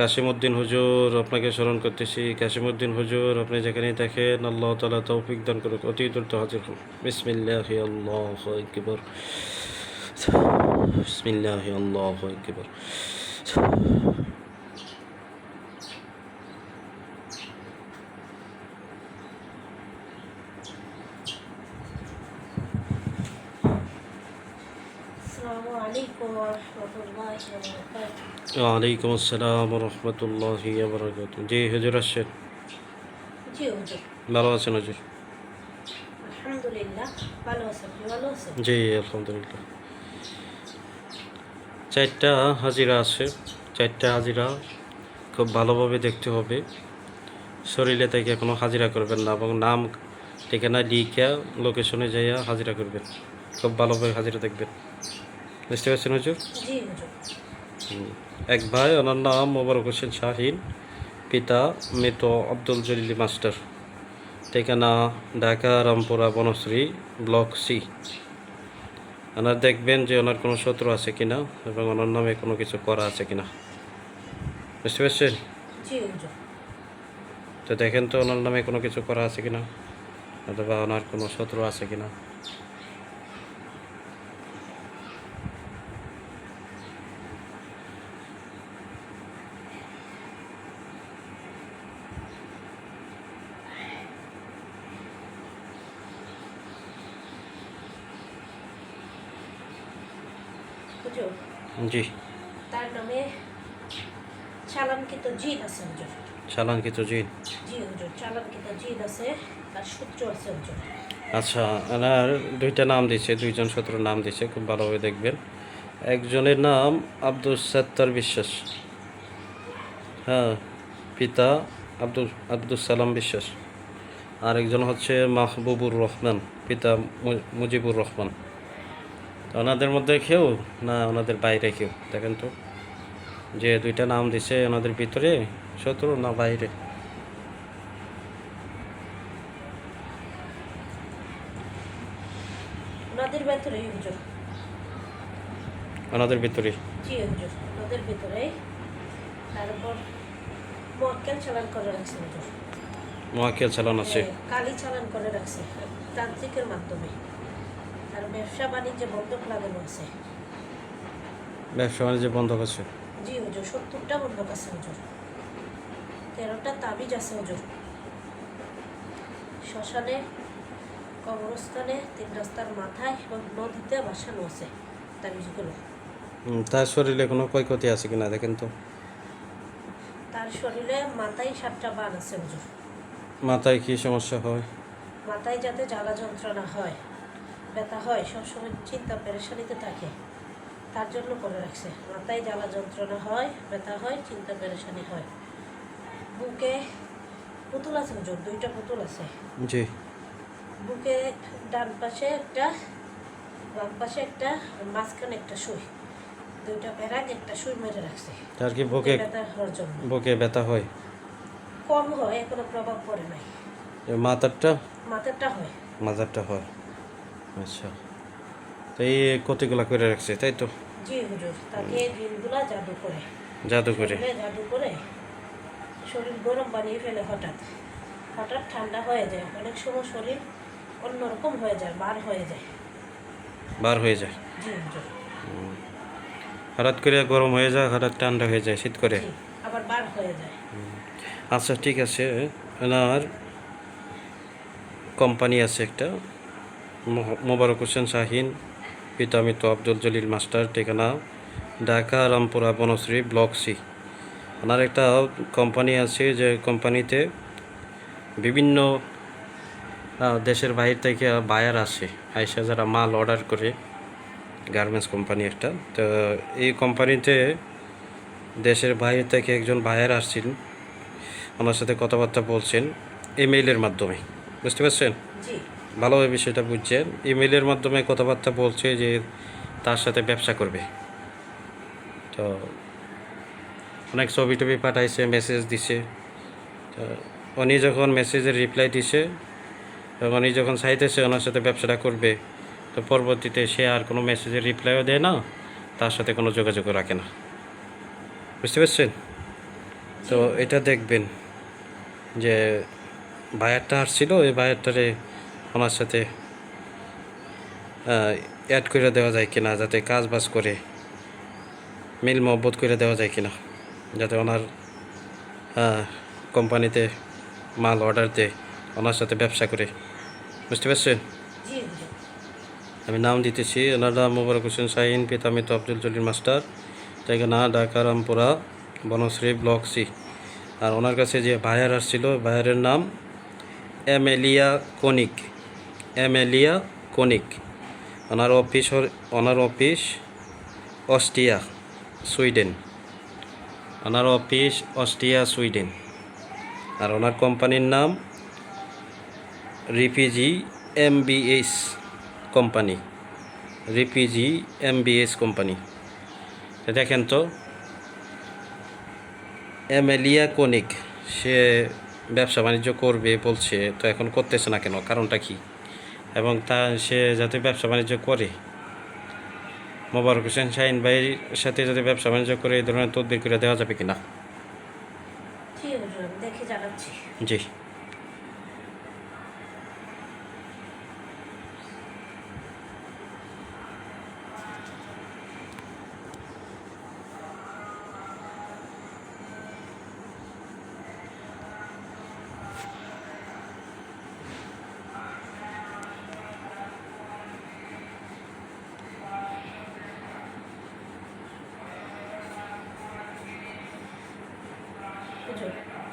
কাশিমউদ্দিন হুজুর, আপনাকে স্মরণ করতেছি। কাশিমউদ্দিন হুজুর, আপনি যেখানেই দেখেন, আল্লাহ তালা তৌফিক দান করুক। অতি দ্রুত হাজির হন। বিসমিল্লাহ আল্লাহ বিসমিল্লাহ আল্লাহ একবার ওয়ালাইকুম আসসালাম রহমতুল্লাহ বরকাত জি হুজুর আসছেন। ভালো আছেন হুজুর? জি আলহামদুলিল্লাহ। চারটা হাজিরা আছে। চারটা হাজিরা খুব ভালোভাবে দেখতে হবে। শরীরে থেকে কোনো হাজিরা করবেন না এবং নাম ঠিকানা লিখা লোকেশনে যাইয়া হাজিরা করবেন। খুব ভালোভাবে হাজিরা দেখবেন। বুঝতে পারছেন হুজুর। এক ভাই ওনার নাম মোবারক হোসেন শাহিন পিতা মৃত আব্দুল জলিল মাস্টার ঠিকানা ঢাকা রামপুরা বনশ্রী ব্লক সি। ওনার দেখবেন যে ওনার কোনো শত্রু আছে কিনা এবং ওনার নামে কোনো কিছু করা আছে কিনা। বুঝতে পারছেন? তো দেখেন তো ওনার নামে কোনো কিছু করা আছে কিনা অথবা ওনার কোনো শত্রু আছে কিনা। হুজুর জি। তার নামে চালানকৃত জিন আছে হুজুর। চালানকৃত জিন? জি হুজুর চালানকৃত জিন আছে তার সূত্র আছে হুজুর। আচ্ছা ওনার দুইটা নাম দিছে দুইজন শত্রুর নাম দিছে খুব ভালোভাবে দেখবেন। একজনের নাম আব্দুল সত্তার বিশ্বাস। হ্যাঁ পিতা আব্দুল আব্দুল সালাম বিশ্বাস। আর একজন হচ্ছে মাহবুবুর রহমান পিতা মুজিবুর রহমান। ওনাদের মধ্যে কেউ? না ওনাদের বাইরে কেউ? দেখেন তো। যে দুইটা নাম দিছে ওনাদের ভিতরে শত্রু না বাইরে? ওনাদের ভেতরেই হুজুর। ওনাদের ভিতরে? জি হুজুর ওনাদের ভেতরেই তারপর চালান করে রাখছে হুজুর। চালান আছে। হ্যাঁ, কালি চালান করে রাখছে তান্ত্রিকের মাধ্যমে। আর ব্যবসা বাণিজ্য বন্ধক লাগানো আছে। ব্যবসা বাণিজ্য বন্ধ আছে? জি হুজুর সত্তরটা বন্ধক আছে হুজুর। তেরোটা তাবিজ আছে হুজুর। শ্মশানে কবরস্থানে তিন রাস্তার মাথায় এবং নদীতে বাসানো আছে তাবিজগুলো। তার শরীরে কোনো ক্ষয়ক্ষতি আছে কিনা দেখেন তো। তার শরীরে মাথায় সাতটা বান আছে হুজুর। মাথায় কি সমস্যা হয়? মাথায় যাতে জ্বালা যন্ত্রণা হয়। ব্যথা হয় সবসময় চিন্তা পেরেশানিতে থাকে। তার জন্য করে রাখছে। মাথায় জ্বালা যন্ত্রণা হয় ব্যথা হয় চিন্তা পেরেশানি হয়। বুকে পুতুল আছে হুজুর দুইটা পুতুল আছে। জি। বুকে ডান পাশে একটা বাম পাশে একটা মাঝখানে একটা সুই। দুইটা প্যারাগ একটা সুই মেরে রাখছে। তার কি বুকে ব্যথা হওয়ার জন্য। বুকে ব্যথা হয়? কম হয় এখনও প্রভাব পড়ে নাই। মাথারটা? মাথারটা হয়। মাথারটা হয়। আচ্ছা। তো এই ক্ষতিগুলা করে রাখছে তাই তো? জি হুজুর তাকে জাদু করে। জাদু করে? জাদু করে। শরীর গরম বানিয়ে ফেলে হঠাৎ। হঠাৎ ঠান্ডা হয়ে যায়। অনেক সময় শরীর অন্যরকম হয়ে যায় বার হয়ে যায়। বার হয়ে যায়? জি হুজুর। হঠাৎ করে গরম হয়ে যায় হঠাৎ ঠান্ডা হয়ে যায় শীত করে? আবার বার হয়ে যায়। আচ্ছা ঠিক আছে। ওনার কোম্পানি আছে একটা। মোবারক হোসেন শাহিন পিতামিত আব্দুল জলিল মাস্টার, ঠিকানা ঢাকা, রামপুরা, বনশ্রী, ব্লক সি। ওনার একটা কোম্পানি আছে যে কোম্পানিতে বিভিন্ন দেশের বাইরে থেকে বায়ার আসে। আইসা যারা মাল অর্ডার করে গার্মেন্টস কোম্পানি একটা। তো এই কোম্পানিতে দেশের বাইরে থেকে একজন বায়ার আসছেন। ওনার সাথে কথাবার্তা বলছেন ইমেইলের মাধ্যমে। বুঝতে পারছেন? ভালোভাবে বিষয়টা বুঝছেন। ইমেলের মাধ্যমে কথাবার্তা বলছে যে তার সাথে ব্যবসা করবে। তো অনেক ছবি টবি পাঠাইছে মেসেজ দিছে। তো উনি যখন মেসেজের রিপ্লাই দিছে, এবং উনি যখন চাইতেছে ওনার সাথে ব্যবসাটা করবে, তো পরবর্তীতে সে আর কোনো মেসেজের রিপ্লাইও দেয় না, তার সাথে কোনো যোগাযোগও রাখে না। বুঝতে পারছেন? তো এটা দেখবেন যে বায়ারটা আসছিল, ওই ভাইয়ারটারে ওনার সাথে অ্যাড করে দেওয়া যায় কিনা যাতে কাজ বাজ করে মিল মহব্বত করে দেওয়া যায় কিনা যাতে ওনার কোম্পানিতে মাল অর্ডার দেয় ওনার সাথে ব্যবসা করে। বুঝতে পারছেন? আমি নাম দিতেছি ওনার নাম মোবারক হোসেন শাহিন পিতা মৃত আব্দুল জলিল মাস্টার ঠিকানা ঢাকা রামপুরা বনশ্রী ব্লক সি। আর ওনার কাছে যে বায়ার আসছিল বায়ারের নাম এমেলিয়া কনিক। এমেলিয়া কনিক ওনার অফিস ওনার অফিস অস্ট্রিয়া, সুইডেন। ওনার অফিস অস্ট্রিয়া, সুইডেন। আর ওনার কোম্পানির নাম RPG MBS company. RPG MBS company. দেখেন তো, এমেলিয়া কনিক, সে ব্যবসা বাণিজ্য করবে বলছে, তো এখন করতেছে না কেন? কারণটা কি? এবং তা সে যাতে ব্যবসা বাণিজ্য করে। মোবারক হোসেন শাহিন ভাইয়ের সাথে যাতে ব্যবসা বাণিজ্য করে এই ধরনের তদবির করে দেওয়া যাবে কিনা? জি।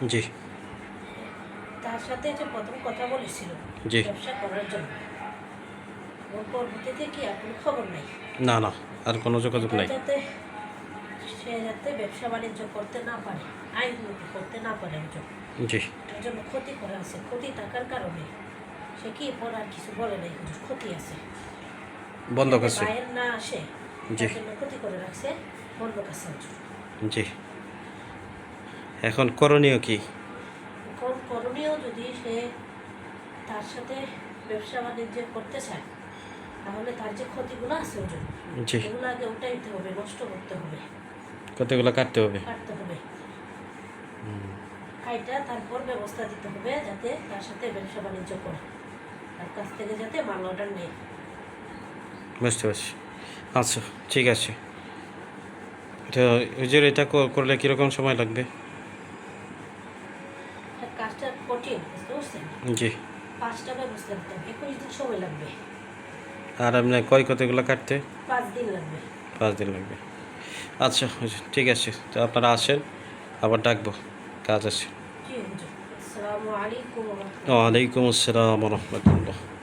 জি। তার সাথে যে প্রথম কথা বলেছিল জি। ব্যবসা করার জন্য। ওর পরবর্তীতে কি আর কোনো খবর নাই। না না আর কোনো যোগাযোগ নাই। যাতে সে যাতে ব্যবসা বাণিজ্য করতে না পারে আইন করতে না পারে হুজুর জি। তার জন্য ক্ষতি করা আছে। ক্ষতি থাকার কারণে সে কি পর আর কিছু বলে নাই? ক্ষতি আছে। বন্ধ করছে। বাইরের না আসে জি। ক্ষতি করে রাখছে বন্ধ কাছে জি। এখন করণীয় কি? এখন করণীয় যদি সে তার সাথে ব্যবসা বাণিজ্য করতে চায় তাহলে তার যে ক্ষতিগুলো আছে ওজন জি। এগুলো আগে উঠাইতে হবে নষ্ট করতে হবে। কতগুলো কাটতে হবে। কাটতে হবে। কাইটা তারপর ব্যবস্থা দিতে হবে যাতে তার সাথে ব্যবসা বাণিজ্য করে। তার কাছ থেকে যাতে মাল অর্ডার নেয়। বুঝতে পারছি। আচ্ছা ঠিক আছে। তো হুজুর এটা কর- করলে কীরকম সময় লাগবে আর কাজটা কঠিন বুঝতে পারছেন জি। পাঁচটা ব্যবস্থা দিতে হবে একুশ দিন সময় লাগবে। আর আপনার কয় কতগুলো কাটতে? পাঁচ দিন লাগবে। পাঁচ দিন লাগবে। আচ্ছা ঠিক আছে তো আপনারা আসেন আবার ডাকবো কাজ আছে। ওয়ালাইকুম আসসালাম রহমতুল্লাহ।